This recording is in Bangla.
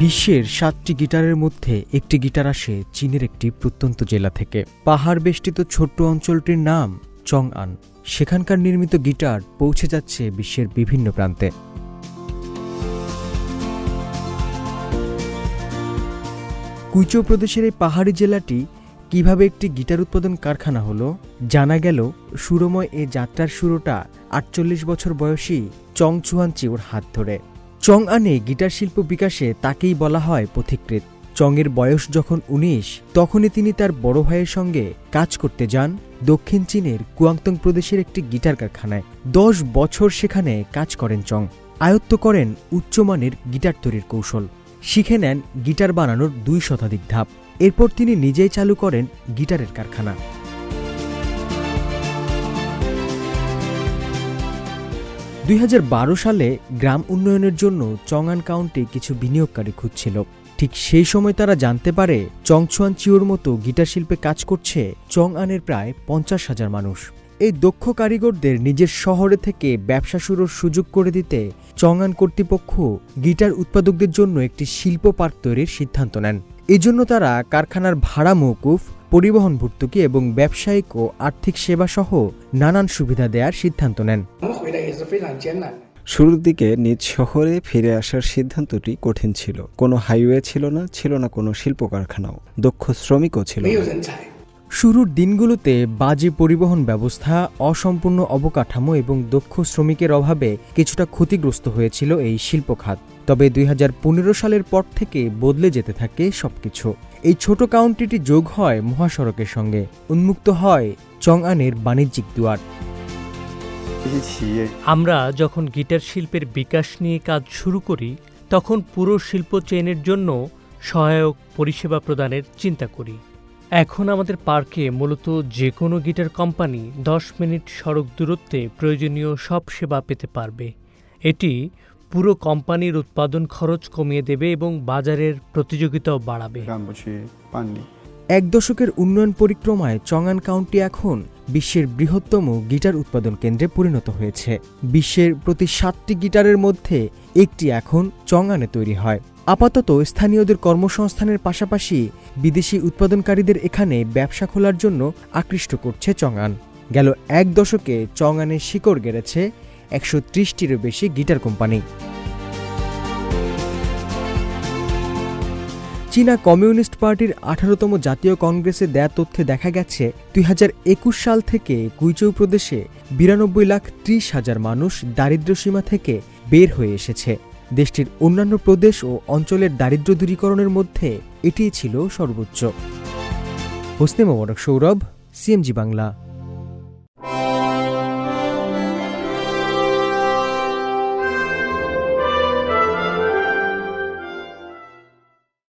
বিশ্বের সাতটি গিটারের মধ্যে একটি গিটার আসে চীনের একটি প্রত্যন্ত জেলা থেকে। পাহাড় বেষ্টিত ছোট্ট অঞ্চলটির নাম চংআন। সেখানকার নির্মিত গিটার পৌঁছে যাচ্ছে বিশ্বের বিভিন্ন প্রান্তে। কুইচো প্রদেশের এই পাহাড়ি জেলাটি কীভাবে একটি গিটার উৎপাদন কারখানা হলো, জানা গেল সুরময় এ যাত্রার শুরুটা আটচল্লিশ বছর বয়সী চং চুয়ান চিওর হাত ধরে। চং আনে গিটার শিল্প বিকাশে তাকেই বলা হয় পথিকৃৎ। চংয়ের বয়স যখন উনিশ, তখনই তিনি তার বড় ভাইয়ের সঙ্গে কাজ করতে যান দক্ষিণ চীনের কুয়াংতং প্রদেশের একটি গিটার কারখানায়। দশ বছর সেখানে কাজ করেন চং। আয়ত্ত করেন উচ্চমানের গিটার তৈরির কৌশল। শিখে নেন গিটার বানানোর দুই শতাধিক ধাপ। এরপর তিনি নিজেই চালু করেন গিটারের কারখানা। দুই হাজার বারো সালে গ্রাম উন্নয়নের জন্য চংআন কাউন্টি কিছু বিনিয়োগকারী খুঁজছিল। ঠিক সেই সময় তারা জানতে পারে চংচুয়ান চিওর মতো গিটার শিল্পে কাজ করছে চংআনের প্রায় পঞ্চাশ হাজার মানুষ। এই দক্ষ কারিগরদের নিজের শহরে থেকে ব্যবসা শুরুর সুযোগ করে দিতে চংআন কর্তৃপক্ষ গিটার উৎপাদকদের জন্য একটি শিল্প পার্ক তৈরির সিদ্ধান্ত নেন। এজন্য তারা কারখানার ভাড়া মৌকুফ পরিবহন ভর্তুকি এবং ব্যবসায়িক ও আর্থিক সেবা সহ নানান সুবিধা দেওয়ার সিদ্ধান্ত নেন। 我们回来也是非常艰难。 শুরুর দিকে নিজ শহরে ফিরে আসার সিদ্ধান্তটি কঠিন ছিল কোনো হাইওয়ে ছিল না ছিল না কোনো শিল্প কারখানাও দক্ষ শ্রমিকও ছিল 没有 না।人才， শুরুর দিনগুলোতে বাজে পরিবহন ব্যবস্থা অসম্পূর্ণ অবকাঠামো এবং দক্ষ শ্রমিকের অভাবে কিছুটা ক্ষতিগ্রস্ত হয়েছিল এই শিল্প খাত তবে দুই সালের পর থেকে বদলে যেতে থাকে সবকিছু এই ছোট কাউন্টিটি যোগ হয় মহাসড়কের সঙ্গে উন্মুক্ত হয় চংআনের বাণিজ্যিক দুয়ার 这些企业 আমরা যখন গিটার শিল্পের বিকাশ নিয়ে কাজ শুরু করি তখন পুরো শিল্প চেনের জন্য সহায়ক পরিষেবা প্রদানের চিন্তা করি। এখন আমাদের পার্কে মূলত যে কোনো গিটার কোম্পানি দশ মিনিট সড়ক দূরত্বে প্রয়োজনীয় সব সেবা পেতে পারবে। এটি পুরো কোম্পানির উৎপাদন খরচ কমিয়ে দেবে এবং বাজারের প্রতিযোগিতাও বাড়াবে। এক দশকের উন্নয়ন পরিক্রমায় চঙান কাউন্টি এখন বিশ্বের বৃহত্তম গিটার উৎপাদন কেন্দ্রে পরিণত হয়েছে। বিশ্বের প্রতি সাতটি গিটারের মধ্যে একটি এখন চংআনে তৈরি হয়। আপাতত স্থানীয়দের কর্মসংস্থানের পাশাপাশি বিদেশি উৎপাদনকারীদের এখানে ব্যবসা খোলার জন্য আকৃষ্ট করছে চংআন গেল এক দশকে চংআনে শিকড় গেড়েছে একশো ত্রিশটিরও বেশি গিটার কোম্পানি। চীনা কমিউনিস্ট পার্টির আঠারোতম জাতীয় কংগ্রেসে দেয়া তথ্যে দেখা গেছে, দুই হাজার একুশ সাল থেকে কুইচৌ প্রদেশে বিরানব্বই লাখ ত্রিশ হাজার মানুষ দারিদ্র্য সীমা থেকে বের হয়ে এসেছে। দেশটির অন্যান্য প্রদেশ ও অঞ্চলের দারিদ্র্য দূরীকরণের মধ্যে এটিই ছিল সর্বোচ্চ। হোসনে মোবারক সৌরভ, সিএমজি বাংলা।